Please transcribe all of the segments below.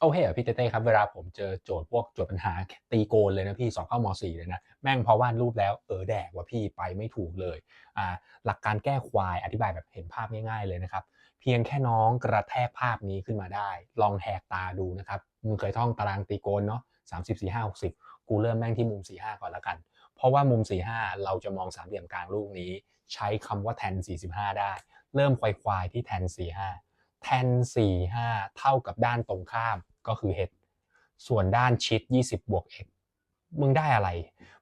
โอเคเหรอพี่เต้เต้ครับเวลาผมเจอโจทย์พวกโจทย์ปัญหาตีโกนเลยนะพี่สอบเข้าม .4 เลยนะแม่งพอวาดรูปแล้วเออแดกว่าพี่ไปไม่ถูกเลยอ่าหลักการแก้ควายอธิบายแบบเห็นภาพง่าย ๆเลยนะครับเพียงแค่น้องกระแทกภาพนี้ขึ้นมาได้ ลองแหกตาดูนะครับมึงเคยท่องตารางตีโกนเนาะสามสิบสี่ห้าหกสิบกูเริ่มแม่งที่มุมสี่ห้าก่อนละกัน เพราะว่ามุมสี่ห้าเราจะมองสามเหลี่ยมกลางลูกนี้ ใช้คำว่าแทนสี่สิบห้าได้ เริ่มควายควายที่แทนสี่ห้า แทนสี่ห้าเท่ากับด้านตรงข้ามก็คือ h ส่วนด้านชิด 20 บวก x มึงได้อะไร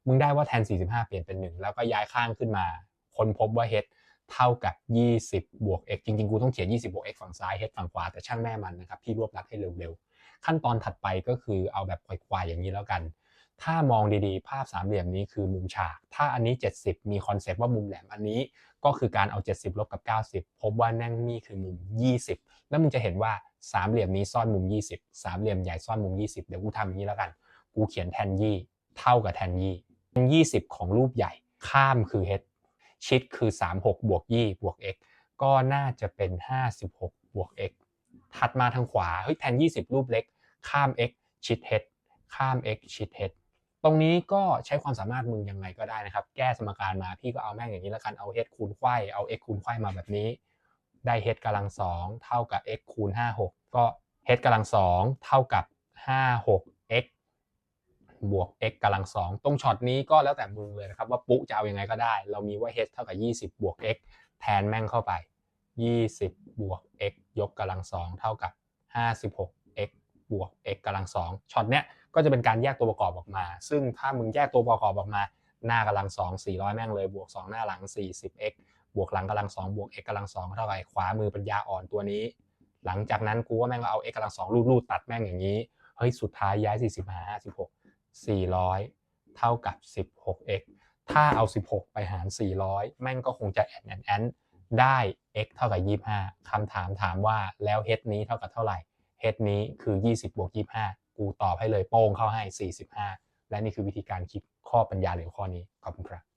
มึงได้ว่าแทน 45 เปลี่ยนเป็น 1 แล้วก็ย้ายข้างขึ้นมา คนพบว่า h เท่ากับ 20 บวก x จริงๆ กูต้องเขียน 20 บวก x ฝั่งซ้าย h ฝั่งขวา แต่ช่างแม่มันนะครับ พี่รวบรัดให้เร็วๆ ขั้นตอนถัดไปก็คือเอาแบบควายๆอย่างนี้แล้วกัน ถ้ามองดีๆ ภาพสามเหลี่ยมนี้คือมุมฉาก ถ้าอันนี้ 70 มีคอนเซปต์ว่ามุมแหลมอันนี้ก็คือการเอา 70 ลบกับ 90 พบว่านั่งนี่คือมุม 20 แล้วมึงจะเห็นว่าสามเหลี่ยมนี้ซ่อนมุม 20 สามเหลี่ยมใหญ่ซ่อนมุม 20 เดี๋ยวกูทำอย่างนี้แล้วกัน กูเขียนแทนยี่เท่ากับแทนยี่แทน20ของรูปใหญ่ ข้ามคือ h ชิดคือ 36 บวกยี่บวก x ก็น่าจะเป็น 56 บวก x ถัดมาทางขวาเฮ้ยแทน 20 รูปเล็ก ข้าม x ชิด h ข้าม x ชิด h ตรงนี้ก็ใช้ความสามารถมึงยังไงก็ได้นะครับ แก้สมการมาพี่ก็เอาแม่งอย่างนี้แล้วกันเอา h คูณไขว้เอา x คูณไขว้มาแบบนี้ ได้ h กำลังสองเท่ากับ x คูณ56 ก็ h กำลังสองเท่ากับ 56 x บวก x กำลังสองตรงช็อตนี้ก็แล้วแต่มึงเลยนะครับ ว่าปุ๊จะเอาอยัางไงก็ได้ เรามีว่า h เท่ากับ 20 บวก x แทนแม่งเข้าไป 20 บวก x ยกกำลังสองเท่ากับ 56 x บวก x กำลังสองช็อตเนี้ย ก็จะเป็นการแยกตัวประกอบออกมา ซึ่งถ้ามึงแยกตัวประกอบออกมา หน้ากำลังสอง400แม่งเลยบวก2หน้าหลัง 40x บวกหลังกำลังสองบวก x กำลังสองเท่ากับขวามือปัญญาอ่อนตัวนี้ หลังจากนั้นกูว่าแม่งก็เอา x กำลังสองรูดๆตัดแม่งอย่างนี้เฮ้ยสุดท้ายย้าย40หา56 400เท่ากับ 16x ถ้าเอา 16 ไปหาร 400 แม่งก็คงจะแอนแอนแอนได้ x เท่ากับ 25 คำถามถามว่าแล้ว h นี้เท่ากับเท่าไหร่ h นี้คือ 20 บวก 25 กูตอบให้เลยโป้งเข้าให้ 45 และนี่คือวิธีการคิดข้อปัญญาเหลวข้อนี้ขอบคุณครับ